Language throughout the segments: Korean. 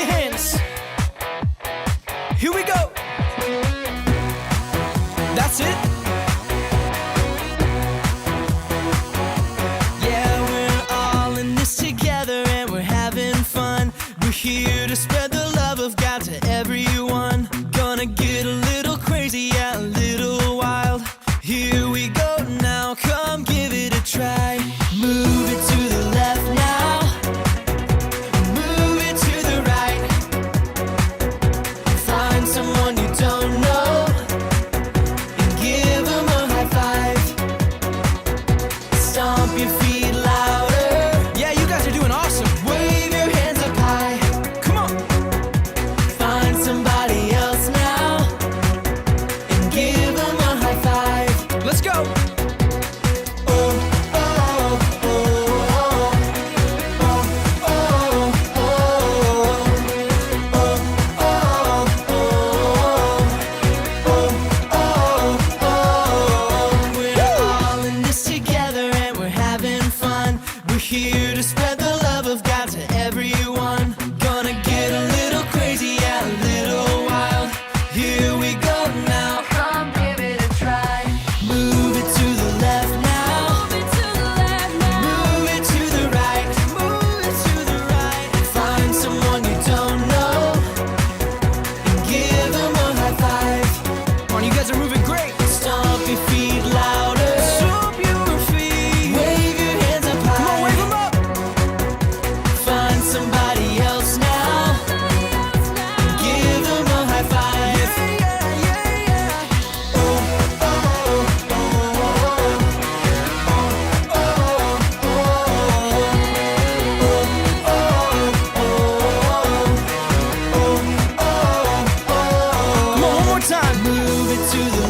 your hands. Here to spread to the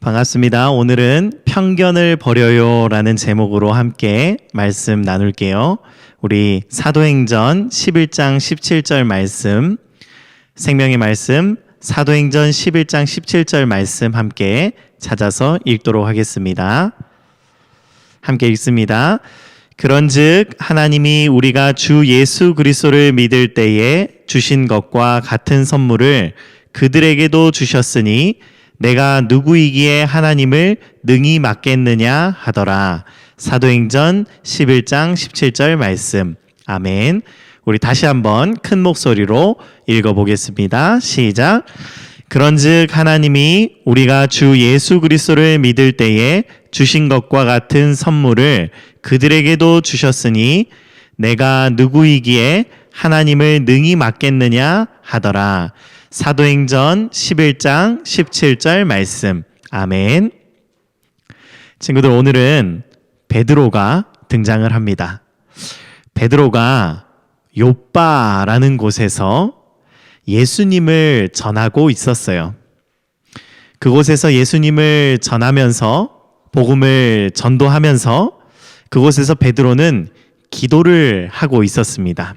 반갑습니다. 오늘은 편견을 버려요 라는 제목으로 함께 말씀 나눌게요. 우리 사도행전 11장 17절 말씀, 생명의 말씀, 사도행전 11장 17절 말씀 함께 찾아서 읽도록 하겠습니다. 함께 읽습니다. 그런즉 하나님이 우리가 주 예수 그리스도를 믿을 때에 주신 것과 같은 선물을 그들에게도 주셨으니 내가 누구이기에 하나님을 능히 맡겠느냐 하더라. 사도행전 11장 17절 말씀. 아멘. 우리 다시 한번 큰 목소리로 읽어 보겠습니다. 시작. 그런즉 하나님이 우리가 주 예수 그리스도를 믿을 때에 주신 것과 같은 선물을 그들에게도 주셨으니 내가 누구이기에 하나님을 능히 맡겠느냐 하더라. 사도행전 11장 17절 말씀. 아멘. 친구들 오늘은 베드로가 등장을 합니다. 베드로가 요빠라는 곳에서 예수님을 전하고 있었어요. 그곳에서 예수님을 전하면서 복음을 전도하면서 그곳에서 베드로는 기도를 하고 있었습니다.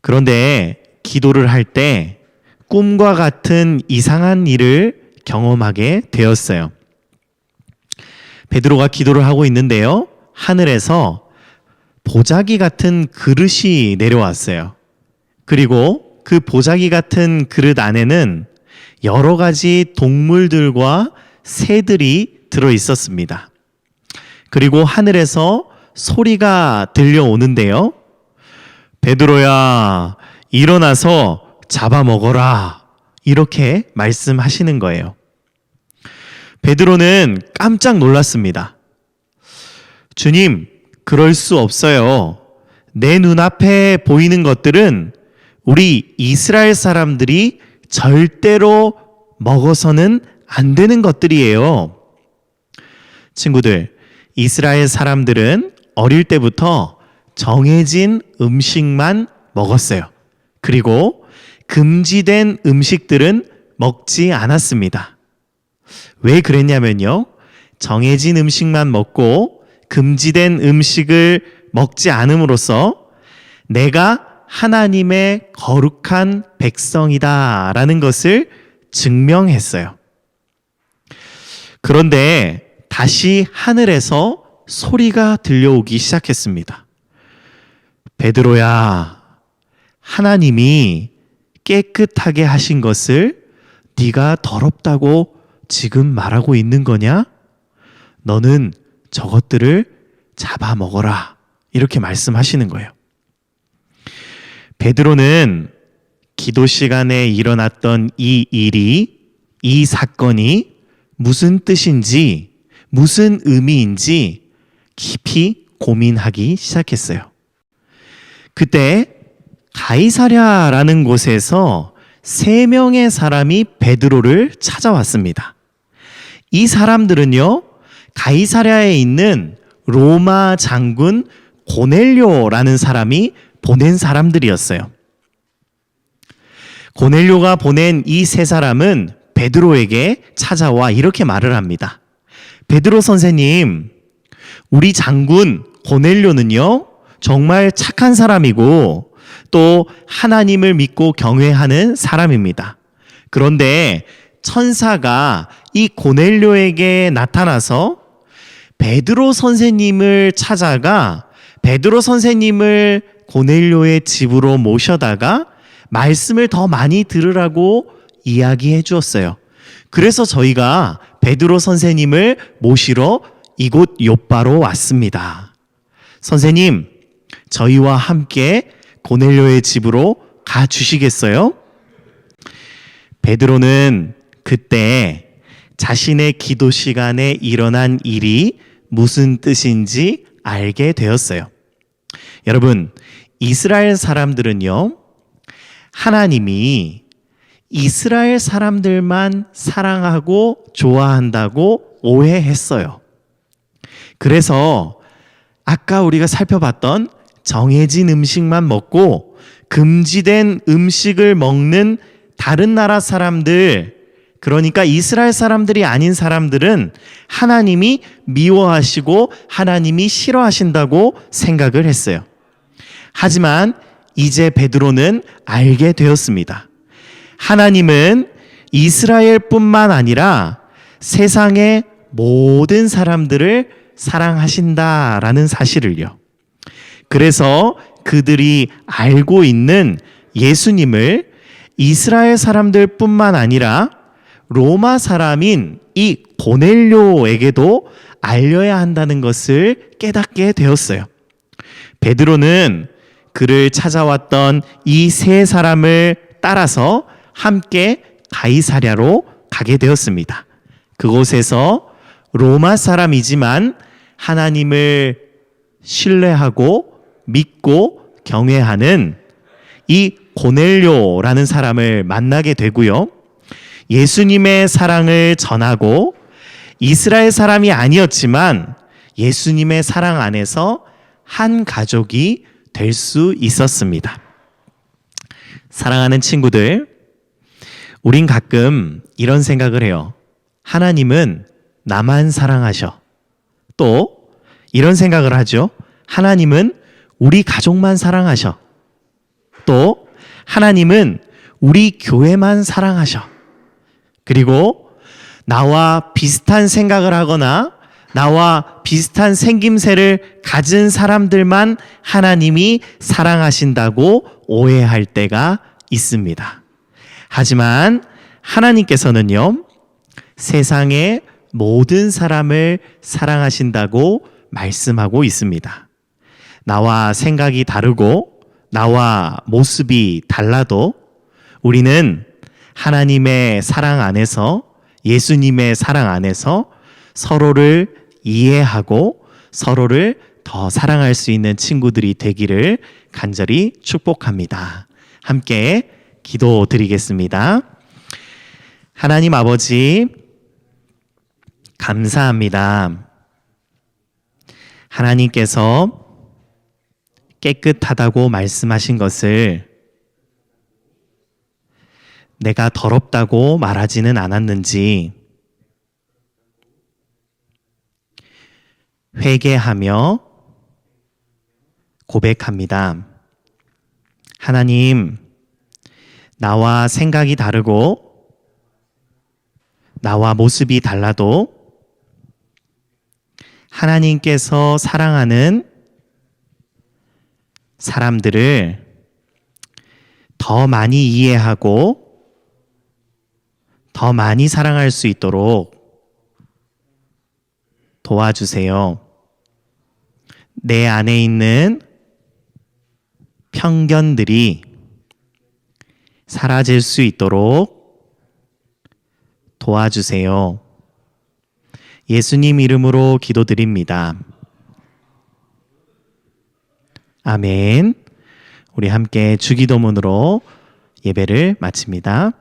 그런데 기도를 할 때 꿈과 같은 이상한 일을 경험하게 되었어요. 베드로가 기도를 하고 있는데요. 하늘에서 보자기 같은 그릇이 내려왔어요. 그리고 그 보자기 같은 그릇 안에는 여러 가지 동물들과 새들이 들어 있었습니다. 그리고 하늘에서 소리가 들려오는데요. 베드로야, 일어나서 잡아먹어라. 이렇게 말씀하시는 거예요. 베드로는 깜짝 놀랐습니다. 주님, 그럴 수 없어요. 내 눈앞에 보이는 것들은 우리 이스라엘 사람들이 절대로 먹어서는 안 되는 것들이에요. 친구들, 이스라엘 사람들은 어릴 때부터 정해진 음식만 먹었어요. 그리고 금지된 음식들은 먹지 않았습니다. 왜 그랬냐면요. 정해진 음식만 먹고 금지된 음식을 먹지 않음으로써 내가 하나님의 거룩한 백성이다 라는 것을 증명했어요. 그런데 다시 하늘에서 소리가 들려오기 시작했습니다. 베드로야, 하나님이 깨끗하게 하신 것을 네가 더럽다고 지금 말하고 있는 거냐? 너는 저것들을 잡아먹어라. 이렇게 말씀하시는 거예요. 베드로는 기도 시간에 일어났던 이 일이, 이 사건이 무슨 뜻인지, 무슨 의미인지 깊이 고민하기 시작했어요. 그때 가이사랴라는 곳에서 세 명의 사람이 베드로를 찾아왔습니다. 이 사람들은요, 가이사랴에 있는 로마 장군 고넬료라는 사람이 보낸 사람들이었어요. 고넬료가 보낸 이 세 사람은 베드로에게 찾아와 이렇게 말을 합니다. 베드로 선생님, 우리 장군 고넬료는요, 정말 착한 사람이고 또 하나님을 믿고 경외하는 사람입니다. 그런데 천사가 이 고넬료에게 나타나서 베드로 선생님을 찾아가 베드로 선생님을 고넬료의 집으로 모셔다가 말씀을 더 많이 들으라고 이야기해 주었어요. 그래서 저희가 베드로 선생님을 모시러 이곳 요바로 왔습니다. 선생님, 저희와 함께 고넬료의 집으로 가 주시겠어요? 베드로는 그때 자신의 기도 시간에 일어난 일이 무슨 뜻인지 알게 되었어요. 여러분, 이스라엘 사람들은요, 하나님이 이스라엘 사람들만 사랑하고 좋아한다고 오해했어요. 그래서 아까 우리가 살펴봤던 정해진 음식만 먹고 금지된 음식을 먹는 다른 나라 사람들, 그러니까 이스라엘 사람들이 아닌 사람들은 하나님이 미워하시고 하나님이 싫어하신다고 생각을 했어요. 하지만 이제 베드로는 알게 되었습니다. 하나님은 이스라엘뿐만 아니라 세상의 모든 사람들을 사랑하신다라는 사실을요. 그래서 그들이 알고 있는 예수님을 이스라엘 사람들 뿐만 아니라 로마 사람인 이 고넬료에게도 알려야 한다는 것을 깨닫게 되었어요. 베드로는 그를 찾아왔던 이 세 사람을 따라서 함께 가이사랴로 가게 되었습니다. 그곳에서 로마 사람이지만 하나님을 신뢰하고 믿고 경외하는 이 고넬료라는 사람을 만나게 되고요. 예수님의 사랑을 전하고 이스라엘 사람이 아니었지만 예수님의 사랑 안에서 한 가족이 될 수 있었습니다. 사랑하는 친구들, 우린 가끔 이런 생각을 해요. 하나님은 나만 사랑하셔. 또 이런 생각을 하죠. 하나님은 우리 가족만 사랑하셔. 또 하나님은 우리 교회만 사랑하셔. 그리고 나와 비슷한 생각을 하거나 나와 비슷한 생김새를 가진 사람들만 하나님이 사랑하신다고 오해할 때가 있습니다. 하지만 하나님께서는요, 세상의 모든 사람을 사랑하신다고 말씀하고 있습니다. 나와 생각이 다르고 나와 모습이 달라도 우리는 하나님의 사랑 안에서 예수님의 사랑 안에서 서로를 이해하고 서로를 더 사랑할 수 있는 친구들이 되기를 간절히 축복합니다. 함께 기도 드리겠습니다. 하나님 아버지, 감사합니다. 하나님께서 깨끗하다고 말씀하신 것을 내가 더럽다고 말하지는 않았는지 회개하며 고백합니다. 하나님, 나와 생각이 다르고 나와 모습이 달라도 하나님께서 사랑하는 사람들을 더 많이 이해하고 더 많이 사랑할 수 있도록 도와주세요. 내 안에 있는 편견들이 사라질 수 있도록 도와주세요. 예수님 이름으로 기도드립니다. 아멘. 우리 함께 주기도문으로 예배를 마칩니다.